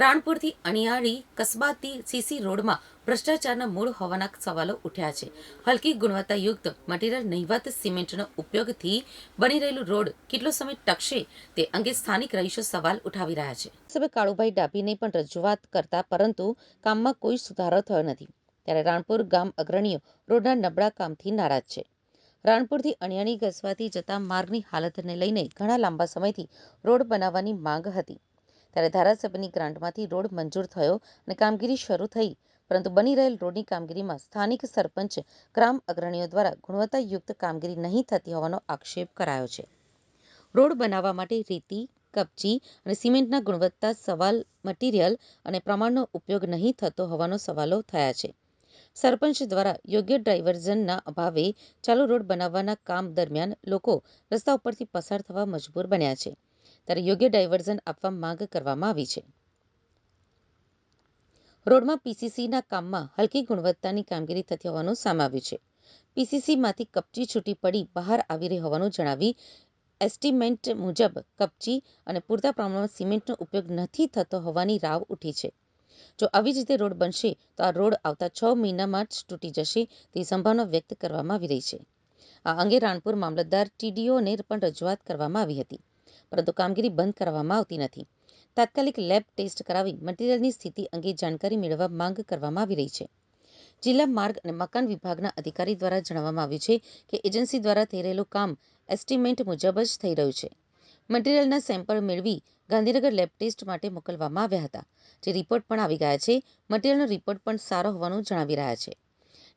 રાણપુરથી Aniyali Kasbati CC રોડમાં ભ્રષ્ટાચારના મૂળ હોવાના સવાલો ઉઠ્યા છે. હલકી ગુણવત્તાયુક્ત મટીરીયલ નહિવત સિમેન્ટનો ઉપયોગથી બની રહેલું રોડ કેટલો સમય ટકશે તે અંગે સ્થાનિક રહીશો સવાલ ઉઠાવી રહ્યા છે. સભ્ય કાળુભાઈ ડાભીને પણ રજૂઆત કરતા પરંતુ કામમાં કોઈ સુધારો થયો નથી. ત્યારે રાણપુર ગામ અગ્રણીઓ રોડના નબળા કામથી નારાજ છે. રાણપુરથી અણિયાણી ઘસવાથી જતા માર્ગની હાલતને લઈને ઘણા લાંબા સમયથી રોડ બનાવવાની માંગ હતી. ત્યારે ધારાસભ્યની ગ્રાન્ટમાંથી રોડ મંજૂર થયો અને કામગીરી શરૂ થઈ. પરંતુ બની રહેલ રોડની કામગીરીમાં સ્થાનિક સરપંચ, ગ્રામ અગ્રણીઓ દ્વારા ગુણવત્તાયુક્ત કામગીરી નહીં થતી હોવાનો આક્ષેપ કરાયો છે. રોડ બનાવવા માટે રેતી, કપચી અને સિમેન્ટના ગુણવત્તા સવાલ, મટીરીયલ અને પ્રમાણનો ઉપયોગ નહીં થતો હોવાનો સવાલો થયા છે. સરપંચ દ્વારા યોગ્ય ડાયવર્ઝનના અભાવે ચાલુ રોડ બનાવવાના કામ દરમિયાન લોકો રસ્તા ઉપરથી પસાર થવા મજબૂર બન્યા છે. ત્યારે યોગ્ય ડાયવર્ઝન આપવા માંગ કરવામાં આવી છે. રોડમાં પીસીસીના કામમાં હલકી ગુણવત્તાની કામગીરી થતી હોવાનું સામે છે. પીસીસીમાંથી કપચી છૂટી પડી બહાર આવી રહી હોવાનું જણાવી એસ્ટિમેન્ટ મુજબ કપચી અને પૂરતા પ્રમાણમાં સિમેન્ટનો ઉપયોગ નથી થતો હોવાની રાવ ઉઠી છે. જો આવી જ રીતે રોડ બનશે, તો આ રોડ આવતા છ મહિનામાં જ તૂટી જશે તેવી સંભાવના વ્યક્ત કરવામાં આવી રહી છે. આ અંગે રાણપુર મામલતદાર ટીડીઓને પણ રજૂઆત કરવામાં આવી હતી. પરંતુ કામગીરી બંધ કરવામાં આવતી નથી. તાત્કાલિક લેબ ટેસ્ટ કરાવી મટીરીયલની સ્થિતિ અંગે જાણકારી મેળવવા માંગ કરવામાં આવી રહી છે. જિલ્લા માર્ગ અને મકાન વિભાગના અધિકારી દ્વારા જણાવવામાં આવ્યું છે કે એજન્સી દ્વારા થઈ રહેલું કામ એસ્ટિમેટ મુજબ જ થઈ રહ્યું છે. મટીરીયલના સેમ્પલ મેળવી ગાંધીનગર લેબ ટેસ્ટ માટે મોકલવામાં આવ્યા હતા. જે રિપોર્ટ પણ આવી ગયા છે. મટીરીયલનો રિપોર્ટ પણ સારો હોવાનું જણાવી રહ્યા છે.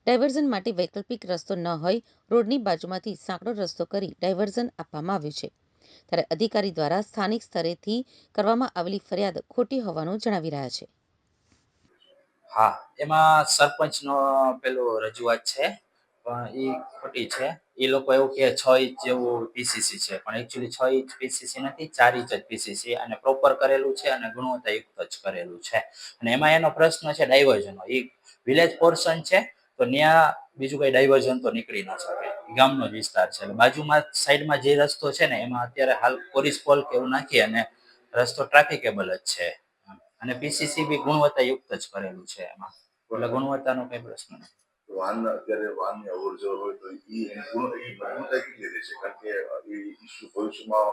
ડાયવર્ઝન માટે વૈકલ્પિક રસ્તો ન હોય, રોડની બાજુમાંથી સાંકડો રસ્તો કરી ડાયવર્ઝન આપવામાં આવ્યું છે. ત્યારે અધિકારી દ્વારા સ્થાનિક સ્તરેથી કરવામાં આવેલી ફરિયાદ ખોટી હોવાનું જણાવી રહ્યા છે. હા, એમાં સરપંચનો પેલો રજૂઆત છે, પણ એ ખોટી છે. એ લોકો એવું કે છ ઇંચ જેવું પીસીસી છે, પણ એકચ્યુઅલી છ ઇંચ પીસીસી નથી, ચાર ઇંચ જ પીસીસી અને પ્રોપર કરેલું છે અને ગુણવત્તાયુક્ત જ કરેલું છે. અને એમાં એનો પ્રશ્ન છે ડાયવર્ઝનનો. એ વિલેજ પોર્શન છે તો ત્યાં બીજું કઈ ડાયવર્ઝન તો નીકળી ન શકે. ગામનો જ વિસ્તાર છે. એટલે બાજુમાં સાઈડમાં જે રસ્તો છે ને, એમાં અત્યારે હાલ પોલીસ પોલ કે એવું નાખી અને રસ્તો ટ્રાફિકેબલ જ છે. અને પીસીસી બી ગુણવત્તાયુક્ત જ કરેલું છે એમાં. એટલે ગુણવત્તાનો કઈ પ્રશ્ન નથી. વાહન અત્યારે વાહનની અવર જવર હોય તો ઈ ગુણવત્તા કેટલી રહેશે કારણ કે એ ઇસ્યુ ભવિષ્યમાં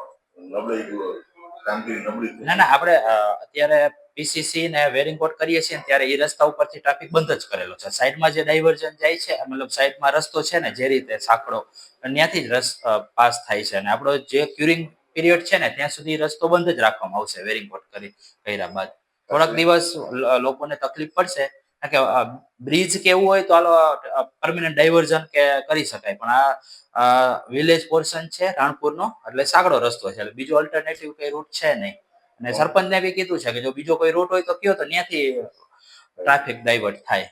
ના ના આપણે અત્યારે પીસીસી ને વેરિંગ કોટ કરીએ છીએ ત્યારે એ રસ્તા ઉપરથી ટ્રાફિક બંધ જ કરેલો છે. સાઈડમાં જે ડાયવર્ઝન જાય છે મતલબ સાઈડમાં રસ્તો છે ને જે રીતે સાંકડો ત્યાંથી જ રસ પાસ થાય છે. અને આપણો જે ક્યુરિંગ પીરિયડ છે ને ત્યાં સુધી રસ્તો બંધ જ રાખવામાં આવશે વેરિંગ કોટ કરી કર્યા બાદ. થોડાક દિવસ લોકોને તકલીફ પડશે કે બ્રિજ કેવું હોય તો હાલો પરમિનન્ટ ડાયવર્ઝન કે કરી શકાય. પણ આ વિલેજ પોર્શન છે રાણપુરનો એટલે સાંકડો રસ્તો છે. એટલે બીજો અલ્ટરનેટિવ કઈ રૂટ છે નહીં. અને સરપંચને બી કીધું છે કે જો બીજો કોઈ રૂટ હોય તો કયો તો ત્યાંથી ટ્રાફિક ડાયવર્ટ થાય.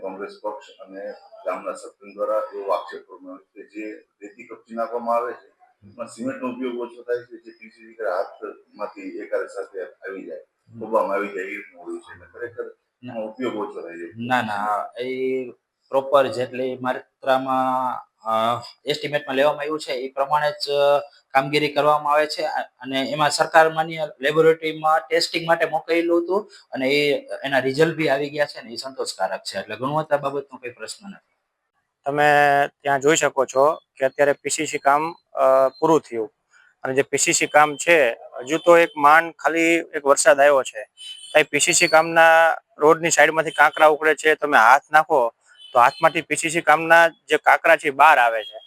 કોંગ્રેસ પક્ષ અને ગામના સરપંચ દ્વારા એવો આક્ષેપ કરવામાં કે જે રેતી કપચી નાખવામાં આવે છે પણ સિમેન્ટનો ઉપયોગ ઓછો થાય છે જે પીસીસી હાથમાંથી એકાદ સાથે આવી જાય ખોબામાં આવી જાય એવું છે. ખરેખર ઉપયોગ ઓછો થાય ના ના એ પ્રોપર જેટલી માત્રામાં એસ્ટિમેટમાં લેવામાં આવ્યું છે એ પ્રમાણે જ કામગીરી કરવામાં આવે છે. અને એમાં સરકાર માન્ય લેબોરેટરીમાં ટેસ્ટિંગ માટે મોકલેલું હતું અને એ એના રિઝલ્ટ બી આવી ગયા છે ને એ સંતોષકારક છે. એટલે ગુણવત્તા બાબતનો કોઈ પ્રશ્ન નથી. તમે ત્યાં જોઈ શકો છો કે અત્યારે પીસીસી કામ અ, પૂરું થયું. અને જે પીસીસી કામ છે હજુ તો એક માંડ ખાલી એક વરસાદ આવ્યો છે. તો પીસીસી કામના રોડની સાઈડમાંથી કાંકરા ઉકળે છે, તમે હાથ નાખો તો હાથમાંથી પીસીસી કામના જે કાંકરા છે બહાર આવે છે.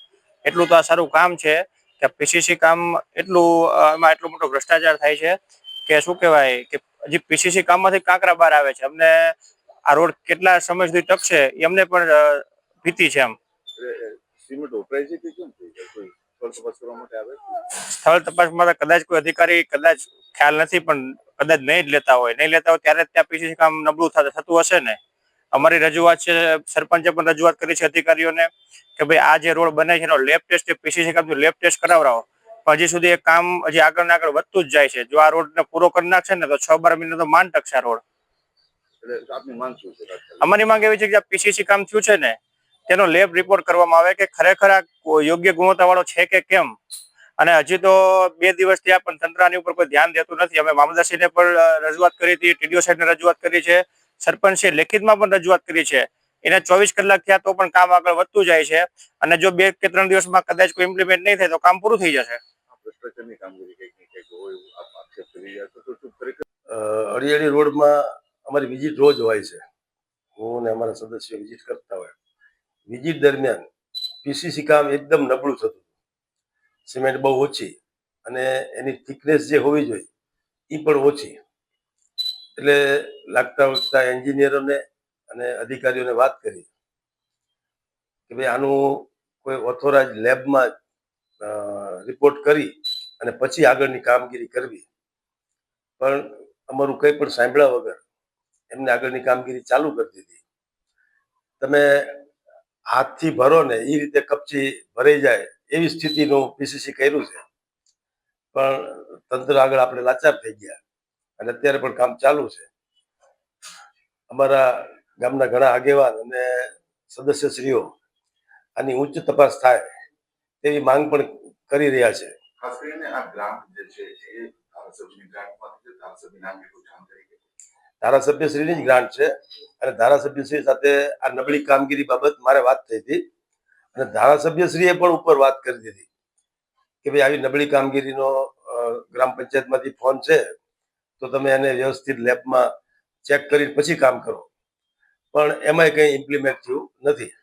એટલું તો આ સારું કામ છે કે પીસીસી કામ એટલું એમાં એટલો મોટો ભ્રષ્ટાચાર થાય છે કે શું કહેવાય કે હજી પીસીસી કામમાંથી કાંકરા બહાર આવે છે. અમને આ રોડ કેટલા સમય સુધી ટકશે એમને પણ ભીતી છે એમ. સિમેન્ટ વપરાય છે કે કેમ સ્થળ તપાસમાં કદાચ કોઈ અધિકારી કદાચ ખ્યાલ નથી પણ કદાચ નહીં જ લેતા હોય. નહીં લેતા હોય ત્યારે ત્યાં પીસીસી કામ નબળું થતું થતું હશે ને? અમારી રજૂઆત છે સરપંચે પણ રજૂઆત કરી છે અધિકારીઓને કે ભાઈ આ જે રોડ બને છે એનો લેબ ટેસ્ટ પીસીસી કામ લેબ ટેસ્ટ કરાવડાવો પણ હજી સુધી એ કામ હજી આગળ ને આગળ વધતું જ જાય છે. જો આ રોડને પૂરો કરી નાખશે ને તો છ બાર મહિના તો માંડ ટકશે રોડ? અમારી માંગ એવી છે કે પીસીસી કામ થયું છે ને તેનો લેબ રિપોર્ટ કરવામાં આવે કે ખરેખર આ યોગ્ય ગુણવત્તાવાળો છે કે કેમ? અને હજી તો બે દિવસ આ પણ તંત્રની ઉપર કોઈ ધ્યાન દેતું નથી. અમે મામલદારશ્રીને પણ રજૂઆત કરી હતી, ટીડીઓ સાહેબને રજૂઆત કરી છે, સરપંચે લેખિતમાં પણ રજૂઆત કરી છે. એને ચોવીસ કલાક થયા તો પણ કામ આગળ વધતું જાય છે. અને જો બે કે ત્રણ દિવસમાં કદાચ કોઈ ઇમ્પ્લિમેન્ટ નહીં થાય તો કામ પૂરું થઈ જશે. અડીઅડી રોડમાં અમારી વિઝિટ રોજ હોય છે. હું ને અમારા સદસ્યો વિઝિટ કરતા વિઝિટ દરમિયાન પીસીસી કામ એકદમ નબળું થતું સિમેન્ટ બહુ ઓછી અને એની થિકનેસ જે હોવી જોઈએ એ પણ ઓછી. એટલે લાગતા વળગતા એન્જિનિયરોને અને અધિકારીઓને વાત કરી કે ભાઈ, આનું કોઈ ઓથોરાઇઝ લેબમાં રિપોર્ટ કરી અને પછી આગળની કામગીરી કરવી. પણ અમારું કંઈ પણ સાંભળ્યા વગર એમને આગળની કામગીરી ચાલુ કરી દીધી. તમે હાથથી ભરો ને એ રીતે કપચી ભરાઈ જાય એવી સ્થિતિનું પીસીસી કર્યું છે. પણ તંત્ર આગળ આપણે લાચાર થઈ ગયા અને અત્યારે પણ કામ ચાલુ છે. અમારા ગામના ઘણા આગેવાન અને સદસ્યશ્રીઓ આની ઉચ્ચ તપાસ થાય તેવી માંગ પણ કરી રહ્યા છે. ખાસ કરીને આ ગ્રાન્ટ જે છે એ ધારાસભ્યની ગ્રાન્ટમાંથી કોઈ ધારાસભ્યશ્રીની જ ગ્રાન્ટ છે. અને ધારાસભ્યશ્રી સાથે આ નબળી કામગીરી બાબત મારે વાત થઈ હતી. અને ધારાસભ્યશ્રીએ પણ ઉપર વાત કરી દીધી કે ભાઈ આવી નબળી કામગીરીનો ગ્રામ પંચાયતમાંથી ફોન છે, તો તમે એને વ્યવસ્થિત લેબમાં ચેક કરી પછી કામ કરો. પણ એમાંય કંઈ ઇમ્પ્લિમેન્ટ થયું નથી.